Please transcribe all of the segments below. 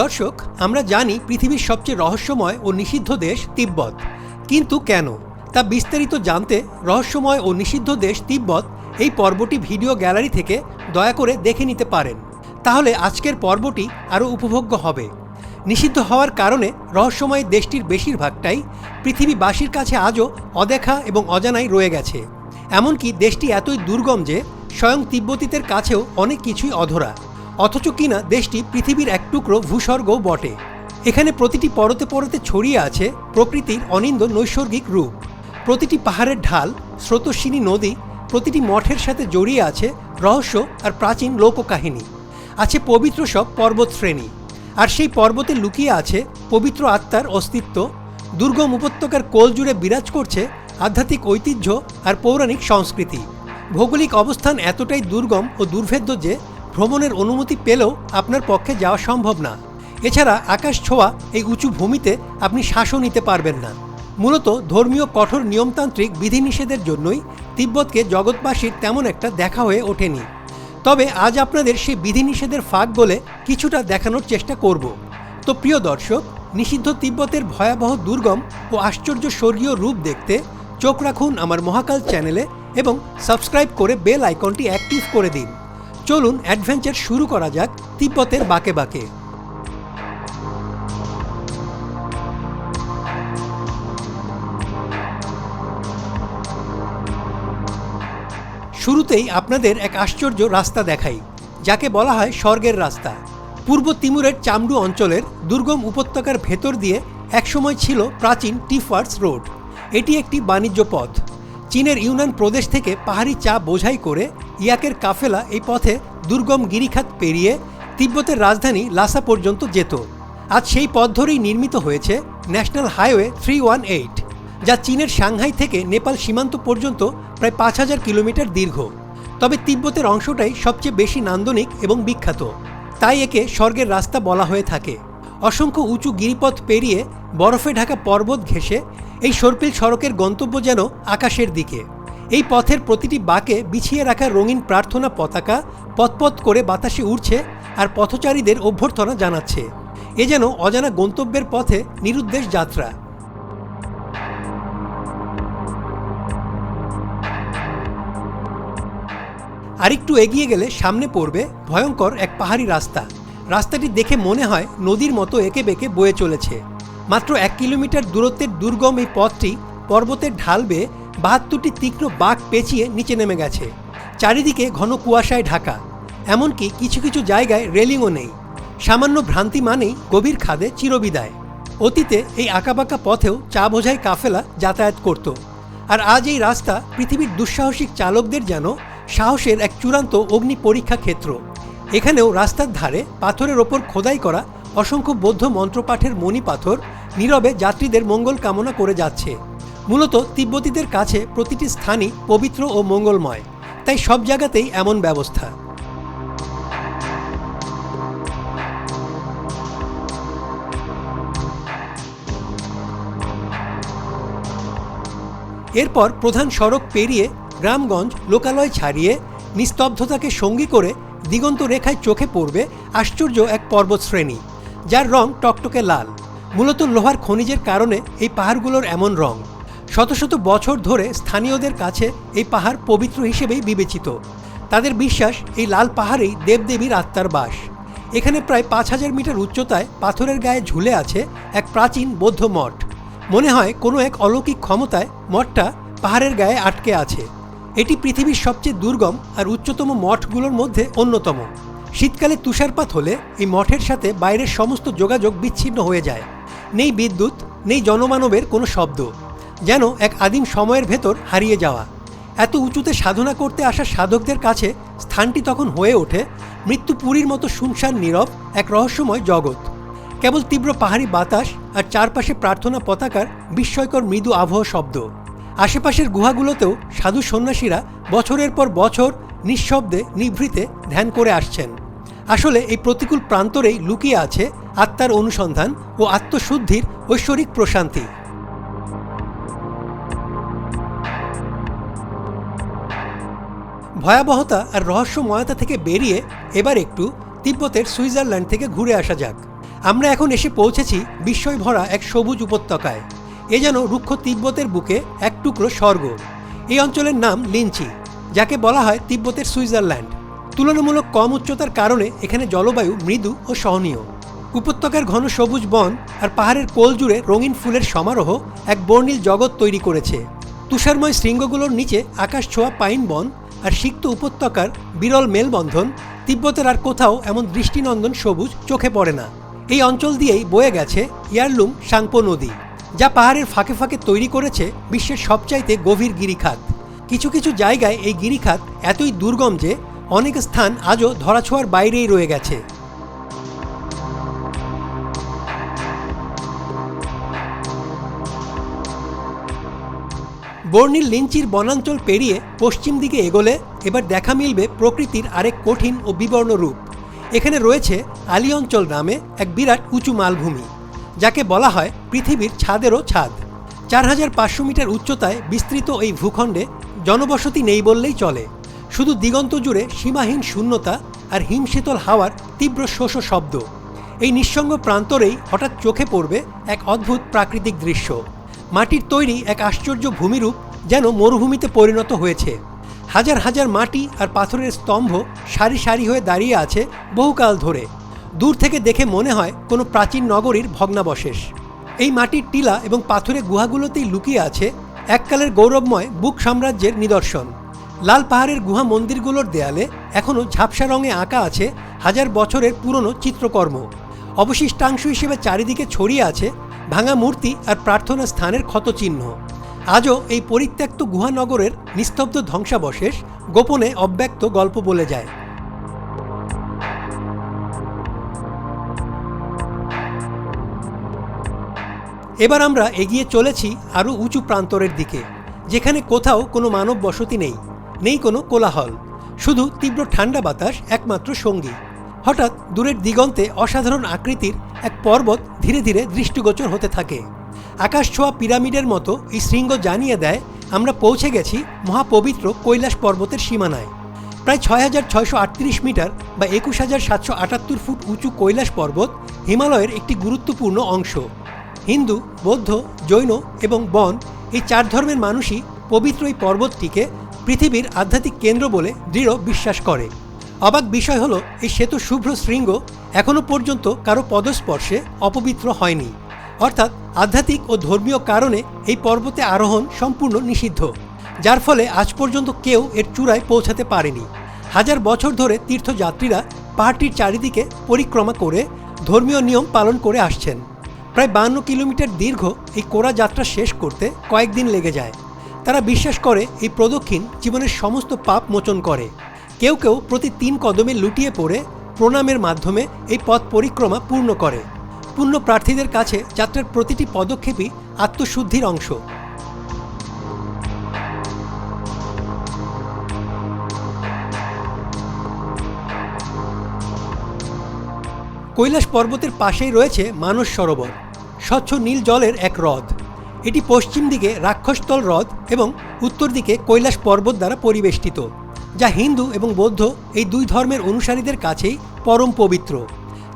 দর্শক, আমরা জানি পৃথিবীর সবচেয়ে রহস্যময় ও নিষিদ্ধ দেশ তিব্বত। কিন্তু কেন? তা বিস্তারিত জানতে রহস্যময় ও নিষিদ্ধ দেশ তিব্বত এই পর্বটি ভিডিও গ্যালারি থেকে দয়া করে দেখে নিতে পারেন। তাহলে আজকের পর্বটি আরও উপভোগ্য হবে। নিষিদ্ধ হওয়ার কারণে রহস্যময় দেশটির বেশিরভাগটাই পৃথিবীবাসীর কাছে আজও অদেখা এবং অজানাই রয়ে গেছে। এমনকি দেশটি এতই দুর্গম যে, স্বয়ং তিব্বতীদের কাছেও অনেক কিছুই অধরা। অথচ কিনা দেশটি পৃথিবীর এক টুকরো ভূস্বর্গ বটে। এখানে প্রতিটি পরতে পরতে ছড়িয়ে আছে প্রকৃতির অনিন্দ নৈসর্গিক রূপ। প্রতিটি পাহাড়ের ঢাল, স্রোতস্বিনী নদী, প্রতিটি মঠের সাথে জড়িয়ে আছে রহস্য আর প্রাচীন লোককাহিনী। আছে পবিত্র সব পর্বত শ্রেণি আর সেই পর্বতে লুকিয়ে আছে পবিত্র আত্মার অস্তিত্ব। দুর্গম উপত্যকার কোল জুড়ে বিরাজ করছে আধ্যাত্মিক ঐতিহ্য আর পৌরাণিক সংস্কৃতি। ভৌগোলিক অবস্থান এতটাই দুর্গম ও দুর্ভেদ্য যে ভ্রমণের অনুমতি পেলেও আপনার পক্ষে যাওয়া সম্ভব না। এছাড়া আকাশ ছোঁয়া এই উঁচু ভূমিতে আপনি শ্বাসও নিতে পারবেন না। মূলত ধর্মীয় কঠোর নিয়মতান্ত্রিক বিধিনিষেধের জন্যই তিব্বতকে জগৎবাসীর তেমন একটা দেখা হয়ে ওঠেনি। তবে আজ আপনাদের সেই বিধিনিষেধের ফাঁক বলে কিছুটা দেখানোর চেষ্টা করব। তো প্রিয় দর্শক, নিষিদ্ধ তিব্বতের ভয়াবহ দুর্গম ও আশ্চর্য স্বর্গীয় রূপ দেখতে চোখ রাখুন আমার মহাকাল চ্যানেলে এবং সাবস্ক্রাইব করে বেল আইকনটি অ্যাক্টিভ করে দিন। চলুন অ্যাডভেঞ্চার শুরু করা যাক তিব্বতের বাকে বাকে। শুরুতেই আপনাদের এক আশ্চর্য রাস্তা দেখাই, যাকে বলা হয় স্বর্গের রাস্তা। পূর্ব তিমুরের চামডু অঞ্চলের দুর্গম উপত্যকার ভেতর দিয়ে একসময় ছিল প্রাচীন টিফার্স রোড। এটি একটি বাণিজ্য পথ। চীনের ইউনান প্রদেশ থেকে পাহাড়ি চা বোঝাই করে ইয়াকের কাফেলা এই পথে দুর্গম গিরিখাত পেরিয়ে তিব্বতের রাজধানী লাসা পর্যন্ত যেত। আজ সেই পথ ধরেই নির্মিত হয়েছে national highway three one eight, যা চীনের সাংহাই থেকে নেপাল সীমান্ত পর্যন্ত প্রায় পাঁচ হাজার কিলোমিটার দীর্ঘ। তবে তিব্বতের অংশটাই সবচেয়ে বেশি নান্দনিক এবং বিখ্যাত। তাই একে স্বর্গের রাস্তা বলা হয়ে থাকে। অসংখ্য উঁচু গিরিপথ পেরিয়ে বরফে ঢাকা পর্বত ঘেঁষে এই সর্পিল সড়কের গন্তব্য যেন আকাশের দিকে। এই পথের প্রতিটি বাঁকে বিছিয়ে রাখা রঙিন প্রার্থনা পতাকা পথপথ করে বাতাসে উড়ছে আর পথচারীদের অভ্যর্থনা জানাচ্ছে। এ যেন অজানা গন্তব্যের পথে নিরুদ্দেশ যাত্রা। আরেকটু এগিয়ে গেলে সামনে পড়বে ভয়ঙ্কর এক পাহাড়ি রাস্তা। রাস্তাটি দেখে মনে হয় নদীর মতো এঁকে বেঁকে বয়ে চলেছে। মাত্র এক কিলোমিটার দূরত্বের দুর্গম এই পথটি পর্বতের ঢাল বেয়ে বাহাত্তরটি তীক্ষ্ণ বাঘ পেঁচিয়ে নিচে নেমে গেছে। চারিদিকে ঘন কুয়াশায় ঢাকা। এমনকি কিছু কিছু জায়গায় রেলিংও নেই। সামান্য ভ্রান্তি মানেই গভীর খাদে চিরবিদায়। অতীতে এই আঁকাবাঁকা পথেও চা বোঝাই কাফেলা যাতায়াত করত। আর আজ এই রাস্তা পৃথিবীর দুঃসাহসিক চালকদের যেন সাহসের এক চূড়ান্ত অগ্নি পরীক্ষা ক্ষেত্র। এখানেও রাস্তার ধারে পাথরের ওপর খোদাই করা অসংখ্য বৌদ্ধ মন্ত্রপাঠের মণি পাথর নীরবে যাত্রীদের মঙ্গল কামনা করে যাচ্ছে। মূলত তিব্বতীদের কাছে প্রতিটি স্থানই পবিত্র ও মঙ্গলময়, তাই সব জায়গাতেই এমন ব্যবস্থা। এরপর প্রধান সড়ক পেরিয়ে গ্রামগঞ্জ লোকালয় ছাড়িয়ে নিস্তব্ধতাকে সঙ্গী করে দিগন্ত রেখায় চোখে পড়বে আশ্চর্য এক পর্বত শ্রেণি যার রং টকটকে লাল। মূলত লোহার খনিজের কারণে এই পাহাড়গুলোর এমন রং। শত শত বছর ধরে স্থানীয়দের কাছে এই পাহাড় পবিত্র হিসেবেই বিবেচিত। তাদের বিশ্বাস এই লাল পাহাড়েই দেবদেবীর আত্মার বাস। এখানে প্রায় পাঁচ হাজার মিটার উচ্চতায় পাথরের গায়ে ঝুলে আছে এক প্রাচীন বৌদ্ধ মঠ। মনে হয় কোনো এক অলৌকিক ক্ষমতায় মঠটা পাহাড়ের গায়ে আটকে আছে। এটি পৃথিবীর সবচেয়ে দুর্গম আর উচ্চতম মঠগুলোর মধ্যে অন্যতম। শীতকালে তুষারপাত হলে এই মঠের সাথে বাইরের সমস্ত যোগাযোগ বিচ্ছিন্ন হয়ে যায়। নেই বিদ্যুৎ, নেই জনমানবের কোনো শব্দ। যেন এক আদিম সময়ের ভেতর হারিয়ে যাওয়া। এত উঁচুতে সাধনা করতে আসা সাধকদের কাছে স্থানটি তখন হয়ে ওঠে মৃত্যুপুরীর মতো শুনশান নীরব এক রহস্যময় জগৎ। কেবল তীব্র পাহাড়ি বাতাস আর চারপাশে প্রার্থনা পতাকার বিস্ময়কর মৃদু আবহ শব্দ। আশেপাশের গুহাগুলোতেও সাধু সন্ন্যাসীরা বছরের পর বছর নিঃশব্দে, নিভৃতে ধ্যান করে আসছেন। আসলে এই প্রতিকূল প্রান্তরেই লুকিয়ে আছে আত্মার অনুসন্ধান ও আত্মশুদ্ধির ঐশ্বরিক প্রশান্তি। ভয়াবহতা আর রহস্যময়তা থেকে বেরিয়ে এবার একটু তিব্বতের সুইজারল্যান্ড থেকে ঘুরে আসা যাক। আমরা এখন এসে পৌঁছেছি বিস্ময় ভরা এক সবুজ উপত্যকায়। এ যেন রুক্ষ তিব্বতের বুকে এক টুকরো স্বর্গ। এই অঞ্চলের নাম লিঞ্চি, যাকে বলা হয় তিব্বতের সুইজারল্যান্ড। তুলনামূলক কম উচ্চতার কারণে এখানে জলবায়ু মৃদু ও সহনীয়। উপত্যকার ঘন সবুজ বন আর পাহাড়ের কোল জুড়ে রঙিন ফুলের সমারোহ এক বর্ণিল জগৎ তৈরি করেছে। তুষারময় শৃঙ্গগুলোর নিচে আকাশ ছোঁয়া পাইন বন আর সিক্ত উপত্যকার বিরল মেলবন্ধন, তিব্বতের আর কোথাও এমন দৃষ্টিনন্দন সবুজ চোখে পড়ে না। এই অঞ্চল দিয়েই বয়ে গেছে ইয়ারলুম সাংপো নদী, যা পাহাড়ের ফাঁকে ফাঁকে তৈরি করেছে বিশ্বের সবচাইতে গভীর গিরিখাত। কিছু কিছু জায়গায় এই গিরিখাত এতই দুর্গম যে অনেক স্থান আজও ধরাছোঁয়ার বাইরেই রয়ে গেছে। বর্ণিল লিঞ্চির বনাঞ্চল পেরিয়ে পশ্চিম দিকে এগোলে এবার দেখা মিলবে প্রকৃতির আরেক কঠিন ও বিবর্ণ রূপ। এখানে রয়েছে আলি অঞ্চল নামে এক বিরাট উঁচু মালভূমি, যাকে বলা হয় পৃথিবীর ছাদেরও ছাদ। চার হাজার পাঁচশো মিটার উচ্চতায় বিস্তৃত এই ভূখণ্ডে জনবসতি নেই বললেই চলে। শুধু দিগন্ত জুড়ে সীমাহীন শূন্যতা আর হিমশীতল হাওয়ার তীব্র শোষ শব্দ। এই নিঃসঙ্গ প্রান্তরেই হঠাৎ চোখে পড়বে এক অদ্ভুত প্রাকৃতিক দৃশ্য। মাটির তৈরি এক আশ্চর্য ভূমিরূপ যেন মরুভূমিতে পরিণত হয়েছে। হাজার হাজার মাটি আর পাথরের স্তম্ভ সারি সারি হয়ে দাঁড়িয়ে আছে বহুকাল ধরে। দূর থেকে দেখে মনে হয় কোনো প্রাচীন নগরীর ভগ্নাবশেষ। এই মাটির টিলা এবং পাথরের গুহাগুলোতেই লুকিয়ে আছে এককালের গৌরবময় বুক সাম্রাজ্যের নিদর্শন। লাল পাহাড়ের গুহা মন্দিরগুলোর দেয়ালে এখনও ঝাপসা রঙে আঁকা আছে হাজার বছরের পুরনো চিত্রকর্ম। অবশিষ্টাংশ হিসেবে চারিদিকে ছড়িয়ে আছে ভাঙা মূর্তি আর প্রার্থনা স্থানের ক্ষতচিহ্ন। আজও এই পরিত্যক্ত গুহানগরের নিস্তব্ধ ধ্বংসাবশেষ গোপনে অব্যক্ত গল্প বলে যায়। এবার আমরা এগিয়ে চলেছি আরও উঁচু প্রান্তরের দিকে, যেখানে কোথাও কোনো মানব বসতি নেই নেই কোনো কোলাহল, শুধু তীব্র ঠান্ডা বাতাস একমাত্র সঙ্গী। হঠাৎ দূরের দিগন্তে অসাধারণ আকৃতির এক পর্বত ধীরে ধীরে দৃষ্টিগোচর হতে থাকে। আকাশ ছোঁয়া পিরামিডের মতো এই শৃঙ্গ জানিয়ে দেয়, আমরা পৌঁছে গেছি মহাপবিত্র কৈলাস পর্বতের সীমানায়। প্রায় ছয় হাজার ছয়শো আটত্রিশ মিটার বা একুশ হাজার সাতশো আটাত্তর ফুট উঁচু কৈলাস পর্বত হিমালয়ের একটি গুরুত্বপূর্ণ অংশ। হিন্দু, বৌদ্ধ, জৈন এবং বন এই চার ধর্মের মানুষই পবিত্র এই পর্বতটিকে পৃথিবীর আধ্যাত্মিক কেন্দ্র বলে দৃঢ় বিশ্বাস করে। অবাক বিষয় হলো, এই শ্বেত শুভ্র শৃঙ্গ এখনও পর্যন্ত কারও পদস্পর্শে অপবিত্র হয়নি। অর্থাৎ আধ্যাত্মিক ও ধর্মীয় কারণে এই পর্বতে আরোহণ সম্পূর্ণ নিষিদ্ধ, যার ফলে আজ পর্যন্ত কেউ এর চূড়ায় পৌঁছাতে পারেনি। হাজার বছর ধরে তীর্থযাত্রীরা পাহাড়টির চারিদিকে পরিক্রমা করে ধর্মীয় নিয়ম পালন করে আসছেন। প্রায় বান্ন কিলোমিটার দীর্ঘ এই কোরা যাত্রা শেষ করতে কয়েকদিন লেগে যায়। তারা বিশ্বাস করে এই প্রদক্ষিণ জীবনের সমস্ত পাপ মোচন করে। কেউ কেউ প্রতি তিন কদমে লুটিয়ে পড়ে প্রণামের মাধ্যমে এই পথ পরিক্রমা পূর্ণ করে। পূর্ণ প্রার্থীদের কাছে যাত্রার প্রতিটি পদক্ষেপই আত্মশুদ্ধির অংশ। কৈলাস পর্বতের পাশেই রয়েছে মানস সরোবর, স্বচ্ছ নীল জলের এক হ্রদ। এটি পশ্চিম দিকে রাক্ষসতল হ্রদ এবং উত্তর দিকে কৈলাস পর্বত দ্বারা পরিবেষ্টিত। যা হিন্দু এবং বৌদ্ধ এই দুই ধর্মের অনুসারীদের কাছেই পরম পবিত্র।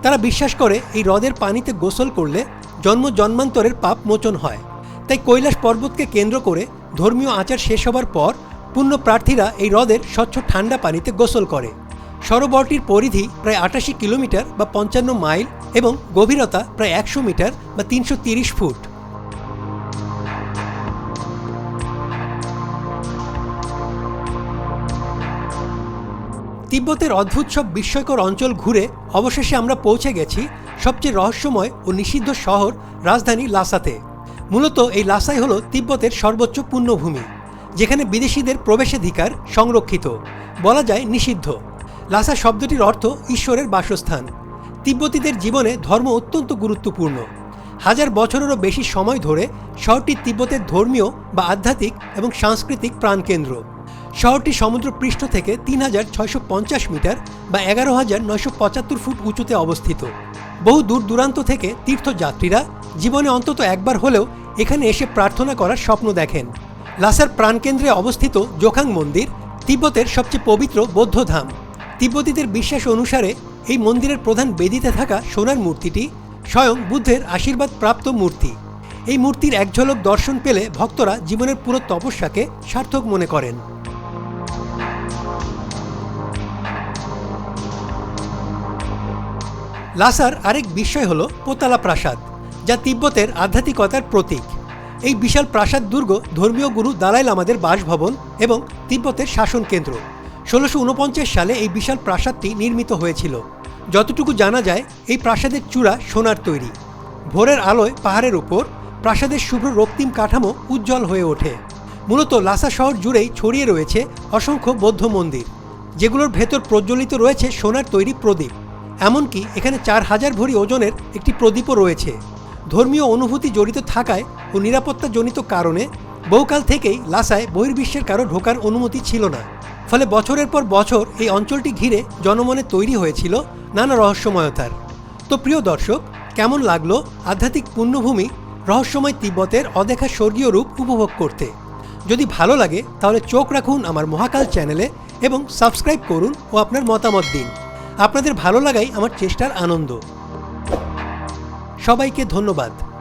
তারা বিশ্বাস করে এই হ্রদের পানিতে গোসল করলে জন্ম জন্মান্তরের পাপ মোচন হয়। তাই কৈলাস পর্বতকে কেন্দ্র করে ধর্মীয় আচার শেষ হবার পর পুণ্য প্রার্থীরা এই হ্রদের স্বচ্ছ ঠান্ডা পানিতে গোসল করে। সরোবরটির পরিধি প্রায় আটাশি কিলোমিটার বা পঞ্চান্ন মাইল এবং গভীরতা প্রায় একশো মিটার বা তিনশো ফুট। তিব্বতের অদ্ভুত সব বিস্ময়কর অঞ্চল ঘুরে অবশেষে আমরা পৌঁছে গেছি সবচেয়ে রহস্যময় ও নিষিদ্ধ শহর রাজধানী লাসাতে। মূলত এই লাসাই হল তিব্বতের সর্বোচ্চ পুণ্যভূমি, যেখানে বিদেশিদের প্রবেশাধিকার সংরক্ষিত, বলা যায় নিষিদ্ধ। লাসা শব্দটির অর্থ ঈশ্বরের বাসস্থান। তিব্বতীদের জীবনে ধর্ম অত্যন্ত গুরুত্বপূর্ণ। হাজার বছরেরও বেশি সময় ধরে শহরটি তিব্বতের ধর্মীয় বা আধ্যাত্মিক এবং সাংস্কৃতিক প্রাণকেন্দ্র। শহরটি সমুদ্র পৃষ্ঠ থেকে তিন হাজার ছয়শো পঞ্চাশ মিটার বা এগারো হাজার নয়শো পঁচাত্তর ফুট উঁচুতে অবস্থিত। বহু দূর দূরান্ত থেকে তীর্থযাত্রীরা জীবনে অন্তত একবার হলেও এখানে এসে প্রার্থনা করার স্বপ্ন দেখেন। লাসার প্রাণকেন্দ্রে অবস্থিত জোখাং মন্দির তিব্বতের সবচেয়ে পবিত্র বৌদ্ধধাম। তিব্বতীদের বিশ্বাস অনুসারে এই মন্দিরের প্রধান বেদিতে থাকা সোনার মূর্তিটি স্বয়ং বুদ্ধের আশীর্বাদ প্রাপ্ত মূর্তি। এই মূর্তির এক ঝলক দর্শন পেলে ভক্তরা জীবনের পুরো তপস্যাকে সার্থক মনে করেন। লাসার আরেক বিষয় হল পোতালা প্রাসাদ, যা তিব্বতের আধ্যাত্মিকতার প্রতীক। এই বিশাল প্রাসাদ দুর্গ ধর্মীয় গুরু দালাই লামাদের বাসভবন এবং তিব্বতের শাসন কেন্দ্র। ষোলোশো সালে এই বিশাল প্রাসাদটি নির্মিত হয়েছিল। যতটুকু জানা যায়, এই প্রাসাদের চূড়া সোনার তৈরি। ভোরের আলোয় পাহাড়ের উপর প্রাসাদের শুভ্র রক্তিম কাঠামো উজ্জ্বল হয়ে ওঠে। মূলত লাসা শহর জুড়েই ছড়িয়ে রয়েছে অসংখ্য বৌদ্ধ মন্দির, যেগুলোর ভেতর প্রজ্বলিত রয়েছে সোনার তৈরি প্রদীপ। এমনকি এখানে চার হাজার ভরি ওজনের একটি প্রদীপও রয়েছে। ধর্মীয় অনুভূতি জড়িত থাকায় ও নিরাপত্তাজনিত কারণে বহুকাল থেকেই লাসায় বহির্বিশ্বের কারও ঢোকার অনুমতি ছিল না। ফলে বছরের পর বছর এই অঞ্চলটি ঘিরে জনমনে তৈরি হয়েছিল নানা রহস্যময়তার। তো প্রিয় দর্শক, কেমন লাগল আধ্যাত্মিক পুণ্যভূমি রহস্যময় তিব্বতের অদেখা স্বর্গীয় রূপ উপভোগ করতে? যদি ভালো লাগে, তাহলে চোখ রাখুন আমার মহাকাল চ্যানেলে এবং সাবস্ক্রাইব করুন ও আপনার মতামত দিন। আপনাদের ভালো লাগাই আমার চেষ্টার আনন্দ। সবাইকে ধন্যবাদ।